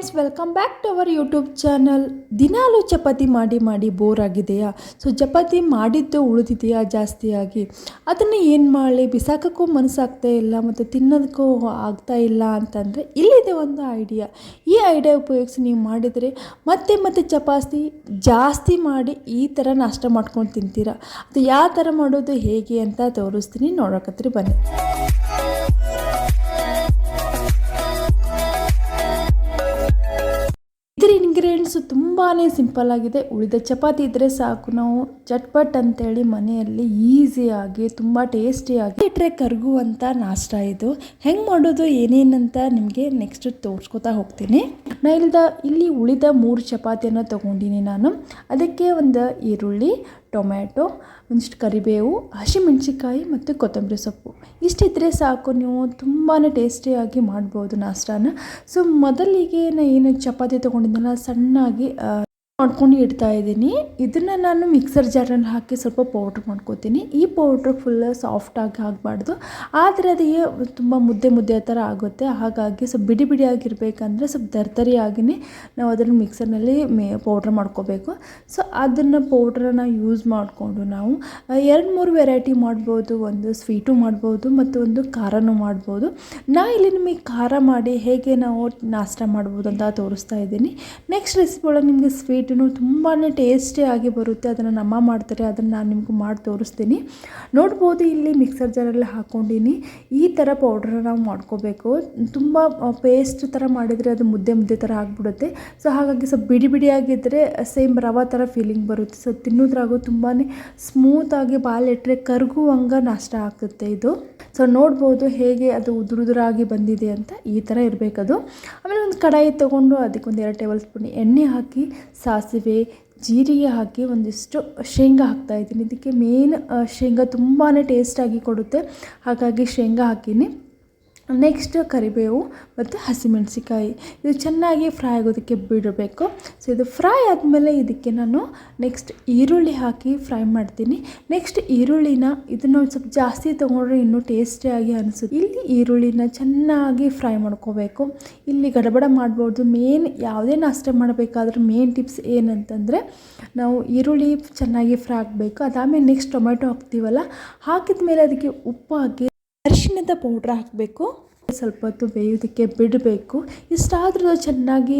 Friends welcome back to our YouTube channel ದಿನಾಲೂ ಚಪಾತಿ ಮಾಡಿ ಮಾಡಿ ಬೋರ್ ಆಗಿದೆಯಾ? ಸೊ ಚಪಾತಿ ಮಾಡಿದ್ದು ಉಳಿದಿದೆಯಾ ಜಾಸ್ತಿಯಾಗಿ ಅದನ್ನು ಏನು ಮಾಡಲಿ? ಬಿಸಾಕೋಕ್ಕೂ ಮನಸ್ಸಾಗ್ತಾ ಇಲ್ಲ ಮತ್ತು ತಿನ್ನೋದಕ್ಕೂ ಆಗ್ತಾ ಇಲ್ಲ ಅಂತಂದರೆ ಇಲ್ಲಿದೆ ಒಂದು ಐಡಿಯಾ ಈ ಐಡಿಯಾ ಉಪಯೋಗಿಸಿ ನೀವು ಮಾಡಿದರೆ ಮತ್ತೆ ಮತ್ತೆ ಚಪಾತಿ ಜಾಸ್ತಿ ಮಾಡಿ ಈ ಥರ ನಾಷ್ಟ ಮಾಡ್ಕೊಂಡು ತಿಂತೀರಾ? ಅದು ಯಾವ ಥರ ಮಾಡೋದು, ಹೇಗೆ ಅಂತ ತೋರಿಸ್ತೀನಿ. ನೋಡೋಕತ್ರಿ ಬನ್ನಿ. ತುಂಬಾ ಸಿಂಪಲ್ ಆಗಿದೆ. ಉಳಿದ ಚಪಾತಿ ಇದ್ದರೆ ಸಾಕು. ನಾವು ಚಟ್ಪಟ್ ಅಂತೇಳಿ ಮನೆಯಲ್ಲಿ ಈಸಿಯಾಗಿ ತುಂಬ ಟೇಸ್ಟಿಯಾಗಿ ಇಟ್ಟರೆ ಕರಗುವಂಥ ನಾಷ್ಟ ಇದು. ಹೆಂಗೆ ಮಾಡೋದು, ಏನೇನಂತ ನಿಮಗೆ ನೆಕ್ಸ್ಟ್ ತೋರಿಸ್ಕೊತಾ ಹೋಗ್ತೀನಿ. ನಾ ಇಲ್ಲದ ಇಲ್ಲಿ ಉಳಿದ ಮೂರು ಚಪಾತಿಯನ್ನು ತಗೊಂಡಿನಿ ನಾನು. ಅದಕ್ಕೆ ಒಂದು ಈರುಳ್ಳಿ ಟೊಮ್ಯಾಟೊ, ಒಂದಿಷ್ಟು ಕರಿಬೇವು ಹಸಿಮೆಣ್ಸಿಕಾಯಿ ಮತ್ತು ಕೊತ್ತಂಬರಿ ಸೊಪ್ಪು. ಇಷ್ಟಿದ್ದರೆ ಸಾಕು, ನೀವು ತುಂಬಾ ಟೇಸ್ಟಿಯಾಗಿ ಮಾಡ್ಬೋದು ನಾಷ್ಟಾನ. ಸೊ ಮೊದಲಿಗೆ ನಾನು ಏನು ಚಪಾತಿ ತೊಗೊಂಡಿದ್ದೆನಲ್ಲ, ಸಣ್ಣಾಗಿ ಮಾಡ್ಕೊಂಡು ಇಡ್ತಾ ಇದ್ದೀನಿ. ಇದನ್ನು ನಾನು ಮಿಕ್ಸರ್ ಜಾರಲ್ಲಿ ಹಾಕಿ ಸ್ವಲ್ಪ ಪೌಡ್ರ್ ಮಾಡ್ಕೋತೀನಿ. ಈ ಪೌಡ್ರ್ ಫುಲ್ ಸಾಫ್ಟಾಗಿ ಆಗಬಾರ್ದು. ಆದರೆ ಅದೇ ತುಂಬ ಮುದ್ದೆ ಮುದ್ದೆ ಥರ ಆಗುತ್ತೆ. ಹಾಗಾಗಿ ಸ್ವಲ್ಪ ಬಿಡಿ ಬಿಡಿಯಾಗಿರ್ಬೇಕಂದ್ರೆ ಸ್ವಲ್ಪ ದರ್ದರಿಯಾಗಿಯೇ ನಾವು ಅದನ್ನು ಮಿಕ್ಸರ್ನಲ್ಲಿ ಮೇ ಪೌಡ್ರ್ ಮಾಡ್ಕೋಬೇಕು. ಸೊ ಅದನ್ನು ಪೌಡ್ರನ್ನ ಯೂಸ್ ಮಾಡಿಕೊಂಡು ನಾವು ಎರಡು ಮೂರು ವೆರೈಟಿ ಮಾಡ್ಬೋದು. ಒಂದು ಸ್ವೀಟು ಮಾಡ್ಬೋದು ಮತ್ತು ಒಂದು ಖಾರನೂ ಮಾಡ್ಬೋದು. ನಾ ಇಲ್ಲಿ ನಿಮಗೆ ಖಾರ ಮಾಡಿ ಹೇಗೆ ನಾವು ನಾಷ್ಟ ಮಾಡ್ಬೋದು ಅಂತ ತೋರಿಸ್ತಾ ಇದ್ದೀನಿ. ನೆಕ್ಸ್ಟ್ ರೆಸಿಪಿ ಒಳಗೆ ನಿಮಗೆ ಸ್ವೀಟೂ ತುಂಬಾ ಟೇಸ್ಟಿಯಾಗಿ ಬರುತ್ತೆ. ಅದನ್ನು ನಮ್ಮ ಮಾಡ್ತಾರೆ. ಅದನ್ನು ನಾನು ನಿಮಗೂ ಮಾಡಿ ತೋರಿಸ್ತೀನಿ. ನೋಡ್ಬೋದು ಇಲ್ಲಿ ಮಿಕ್ಸರ್ ಜಾರಲ್ಲಿ ಹಾಕ್ಕೊಂಡಿನಿ ಈ ಥರ ಪೌಡ್ರನ್ನ ನಾವು ಮಾಡ್ಕೋಬೇಕು. ತುಂಬ ಪೇಸ್ಟ್ ಥರ ಮಾಡಿದರೆ ಅದು ಮುದ್ದೆ ಮುದ್ದೆ ಥರ ಆಗಿಬಿಡುತ್ತೆ. ಸೊ ಹಾಗಾಗಿ ಸ್ವಲ್ಪ ಬಿಡಿ ಬಿಡಿಯಾಗಿದ್ದರೆ ಸೇಮ್ ರವಾ ಥರ ಫೀಲಿಂಗ್ ಬರುತ್ತೆ. ಸೊ ತಿನ್ನೋದ್ರಾಗೂ ತುಂಬಾ ಸ್ಮೂತಾಗಿ ಬಾಲಿಟ್ರೆ ಕರ್ಗುವಂಗ ನಾಷ್ಟ ಆಗುತ್ತೆ ಇದು. ಸೊ ನೋಡ್ಬೋದು ಹೇಗೆ ಅದು ಉದುರುದುರಾಗಿ ಬಂದಿದೆ ಅಂತ ಈ ಥರ ಇರಬೇಕದು. ಆಮೇಲೆ ಕಡಾಯಿ ತೊಗೊಂಡು ಅದಕ್ಕೆ ಒಂದು ಎರಡು ಟೇಬಲ್ ಸ್ಪೂನ್ ಎಣ್ಣೆ ಹಾಕಿ, ಸಾಸಿವೆ, ಜೀರಿಗೆ ಹಾಕಿ ಒಂದಿಷ್ಟು ಶೇಂಗಾ ಹಾಕ್ತಾ ಇದ್ದೀನಿ. ಇದಕ್ಕೆ ಮೇನ್ ಶೇಂಗಾ ತುಂಬಾ ಟೇಸ್ಟಾಗಿ ಕೊಡುತ್ತೆ. ಹಾಗಾಗಿ ಶೇಂಗಾ ಹಾಕಿನಿ. ನೆಕ್ಸ್ಟ್ ಕರಿಬೇವು ಮತ್ತು ಹಸಿಮೆಣಸಿಕಾಯಿ. ಇದು ಚೆನ್ನಾಗಿ ಫ್ರೈ ಆಗೋದಕ್ಕೆ ಬಿಡಬೇಕು. ಸೊ ಇದು ಫ್ರೈ ಆದಮೇಲೆ ಇದಕ್ಕೆ ನಾನು ನೆಕ್ಸ್ಟ್ ಈರುಳ್ಳಿ ಹಾಕಿ ಫ್ರೈ ಮಾಡ್ತೀನಿ. ನೆಕ್ಸ್ಟ್ ಈರುಳ್ಳಿನ ಇದನ್ನು ಒಂದು ಸ್ವಲ್ಪ ಜಾಸ್ತಿ ತೊಗೊಂಡ್ರೆ ಇನ್ನೂ ಟೇಸ್ಟಿಯಾಗಿ ಅನಿಸುತ್ತೆ. ಇಲ್ಲಿ ಈರುಳ್ಳಿನ ಚೆನ್ನಾಗಿ ಫ್ರೈ ಮಾಡ್ಕೋಬೇಕು. ಇಲ್ಲಿ ಗಡಬಡ ಮಾಡ್ಬೋದು ಮೇನ್ ಯಾವುದೇ ನಾಷ್ಟ ಮಾಡಬೇಕಾದ್ರೂ ಮೇನ್ ಟಿಪ್ಸ್ ಏನಂತಂದರೆ ನಾವು ಈರುಳ್ಳಿ ಚೆನ್ನಾಗಿ ಫ್ರೈ ಆಗಬೇಕು. ಅದಾದಮೇಲೆ ನೆಕ್ಸ್ಟ್ ಟೊಮೆಟೊ ಹಾಕ್ತೀವಲ್ಲ ಹಾಕಿದ ಮೇಲೆ ಅದಕ್ಕೆ ಉಪ್ಪು ಹಾಕಿ ಅರಿಶಿಣದ ಪೌಡ್ರ್ ಹಾಕಬೇಕು. ಸ್ವಲ್ಪ ಹೊತ್ತು ಬೇಯೋದಕ್ಕೆ ಬಿಡಬೇಕು. ಇಷ್ಟಾದರೂ ಚೆನ್ನಾಗಿ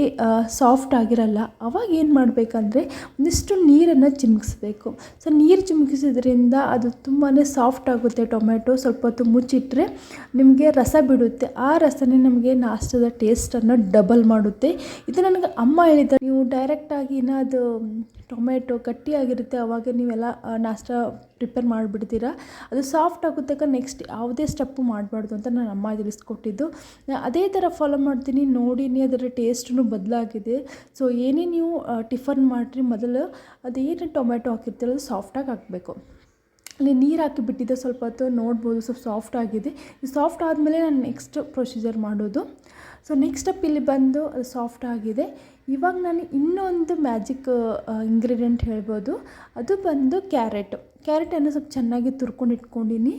ಸಾಫ್ಟ್ ಆಗಿರಲ್ಲ, ಅವಾಗ ಏನು ಮಾಡಬೇಕಂದ್ರೆ ಒಂದಿಷ್ಟು ನೀರನ್ನು ಚಿಮುಕಿಸ್ಬೇಕು. ಸೊ ನೀರು ಚಿಮುಕಿಸೋದ್ರಿಂದ ಅದು ತುಂಬಾ ಸಾಫ್ಟ್ ಆಗುತ್ತೆ ಟೊಮೆಟೊ ಸ್ವಲ್ಪ ಹೊತ್ತು ಮುಚ್ಚಿಟ್ರೆ ನಿಮಗೆ ರಸ ಬಿಡುತ್ತೆ. ಆ ರಸನೇ ನಮಗೆ ನಾಷ್ಟದ ಟೇಸ್ಟನ್ನು ಡಬಲ್ ಮಾಡುತ್ತೆ. ಇದು ನನಗೆ ಅಮ್ಮ ಹೇಳಿದ್ದಾರೆ ನೀವು ಡೈರೆಕ್ಟಾಗಿ ಅದು ಟೊಮೆಟೊ ಗಟ್ಟಿಯಾಗಿರುತ್ತೆ, ಅವಾಗ ನೀವೆಲ್ಲ ನಾಷ್ಟ ಪ್ರಿಪೇರ್ ಮಾಡಿಬಿಡ್ತೀರಾ? ಅದು ಸಾಫ್ಟ್ ಆಗುತ್ತಕ್ಕ ನೆಕ್ಸ್ಟ್ ಯಾವುದೇ ಸ್ಟೆಪ್ಪು ಮಾಡಬಾರ್ದು ಅಂತ ನನ್ನ ಅಮ್ಮ ತಿಳಿಸ್ಕೊಟ್ಟಿದ್ದು. ಅದೇ ಥರ ಫಾಲೋ ಮಾಡ್ತೀನಿ, ನೋಡಿನಿ, ಅದರ ಟೇಸ್ಟೂ ಬದಲಾಗಿದೆ. ಸೊ, ಏನೇ ನೀವು ಟಿಫನ್ ಮಾಡಿರಿ, ಮೊದಲು ಅದೇನು ಟೊಮೆಟೊ ಹಾಕಿರ್ತೀರ ಅದು ಸಾಫ್ಟಾಗಿ ಹಾಕಬೇಕು. ಅಲ್ಲಿ ನೀರು ಹಾಕಿ ಬಿಟ್ಟಿದ್ದೆ ಸ್ವಲ್ಪ ಹೊತ್ತು ನೋಡ್ಬೋದು, ಸ್ವಲ್ಪ ಸಾಫ್ಟ್ ಆಗಿದೆ. ಇದು ಸಾಫ್ಟ್ ಆದಮೇಲೆ ನಾನು ನೆಕ್ಸ್ಟ್ ಪ್ರೊಸೀಜರ್ ಮಾಡೋದು. ಸೊ, ನೆಕ್ಸ್ಟ್ ಸ್ಟೆಪ್ ಇಲ್ಲಿ ಬಂದು ಅದು ಸಾಫ್ಟ್ ಆಗಿದೆ. ಇವಾಗ ನಾನು ಇನ್ನೊಂದು ಮ್ಯಾಜಿಕ್ ಇಂಗ್ರೀಡಿಯೆಂಟ್ ಹೇಳ್ಬೋದು. ಅದು ಬಂದು ಕ್ಯಾರೆಟ್. ಕ್ಯಾರೆಟನ್ನು ಸ್ವಲ್ಪ ಚೆನ್ನಾಗಿ ತುರ್ಕೊಂಡು ಇಟ್ಕೊಂಡಿನಿ.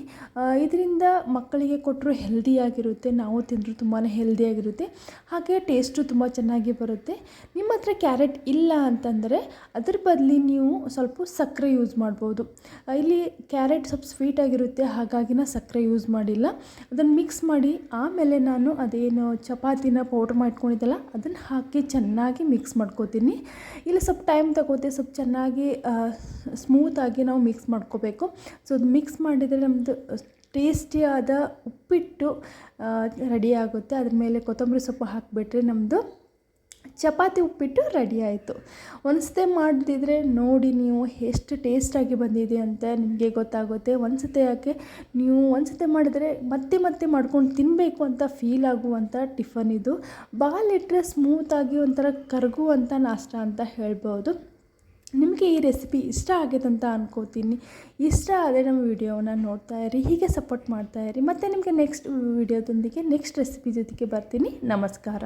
ಇದರಿಂದ ಮಕ್ಕಳಿಗೆ ಕೊಟ್ಟರು ಹೆಲ್ದಿಯಾಗಿರುತ್ತೆ ನಾವು ತಿಂದರೂ ತುಂಬಾ ಹೆಲ್ದಿಯಾಗಿರುತ್ತೆ ಹಾಗೆ ಟೇಸ್ಟು ತುಂಬ ಚೆನ್ನಾಗಿ ಬರುತ್ತೆ. ನಿಮ್ಮ ಹತ್ರ ಕ್ಯಾರೆಟ್ ಇಲ್ಲ ಅಂತಂದರೆ ಅದ್ರ ಬದಲಿ ನೀವು ಸ್ವಲ್ಪ ಸಕ್ಕರೆ ಯೂಸ್ ಮಾಡ್ಬೋದು. ಇಲ್ಲಿ ಕ್ಯಾರೆಟ್ ಸ್ವಲ್ಪ ಸ್ವೀಟಾಗಿರುತ್ತೆ ಹಾಗಾಗಿ ನಾನು ಸಕ್ಕರೆ ಯೂಸ್ ಮಾಡಿಲ್ಲ. ಅದನ್ನು ಮಿಕ್ಸ್ ಮಾಡಿ, ಆಮೇಲೆ ನಾನು ಅದೇನು ಚಪಾತಿನ ಪೌಡ್ರ್ ಮಾಡ್ಕೊಂಡಿದ್ದಲ್ಲ, ಅದನ್ನು ಹಾಕಿ ಚೆನ್ನಾಗಿ ಮಿಕ್ಸ್ ಮಾಡ್ಕೋತೀನಿ. ಇಲ್ಲಿ, ಸ್ವಲ್ಪ ಟೈಮ್ ತಗೋತೆ, ಸ್ವಲ್ಪ ಚೆನ್ನಾಗಿ ಸ್ಮೂತಾಗಿ ನಾವು ಮಿಕ್ಸ್ ಮಾಡ್ಕೋಬೇಕು. ಸೊ ಅದು ಮಿಕ್ಸ್ ಮಾಡಿದರೆ ನಮ್ಮದು ಟೇಸ್ಟಿಯಾದ ಉಪ್ಪಿಟ್ಟು ರೆಡಿ ಆಗುತ್ತೆ. ಅದ್ರ ಮೇಲೆ ಕೊತ್ತಂಬರಿ ಸೊಪ್ಪು ಹಾಕಿಬಿಟ್ರೆ ನಮ್ಮದು ಚಪಾತಿ ಉಪ್ಪಿಟ್ಟು ರೆಡಿ ಆಯಿತು. ಒಂದ್ಸತಿ ಮಾಡಿದ್ರೆ ನೋಡಿ ನೀವು ಎಷ್ಟು ಟೇಸ್ಟಾಗಿ ಬಂದಿದೆ ಅಂತ ನಿಮಗೆ ಗೊತ್ತಾಗುತ್ತೆ. ಒಂದ್ಸತಿ ಯಾಕೆ ನೀವು ಒಂದ್ಸತಿ ಮಾಡಿದ್ರೆ ಮತ್ತೆ ಮತ್ತೆ ಮಾಡ್ಕೊಂಡು ತಿನ್ನಬೇಕು ಅಂತ ಫೀಲ್ ಆಗುವಂಥ ಟಿಫನ್ ಇದು. ಬಾಲಿಟ್ಟರೆ ಸ್ಮೂತಾಗಿ ಒಂಥರ ಕರಗುವಂಥ ನಾಷ್ಟ ಅಂತ ಹೇಳ್ಬೋದು. ನಿಮಗೆ ಈ ರೆಸಿಪಿ ಇಷ್ಟ ಆಗಿದೆ ಅಂತ ಅನ್ಕೋತೀನಿ. ಇಷ್ಟ ಆದರೆ ನಮ್ಮ ವಿಡಿಯೋನ ನೋಡ್ತಾ ಇರಿ, ಹೀಗೆ ಸಪೋರ್ಟ್ ಮಾಡ್ತಾ ಇರಿ. ಮತ್ತು ನಿಮಗೆ ನೆಕ್ಸ್ಟ್ ವಿಡಿಯೋದೊಂದಿಗೆ ನೆಕ್ಸ್ಟ್ ರೆಸಿಪಿ ಜೊತೆಗೆ ಬರ್ತೀನಿ. ನಮಸ್ಕಾರ.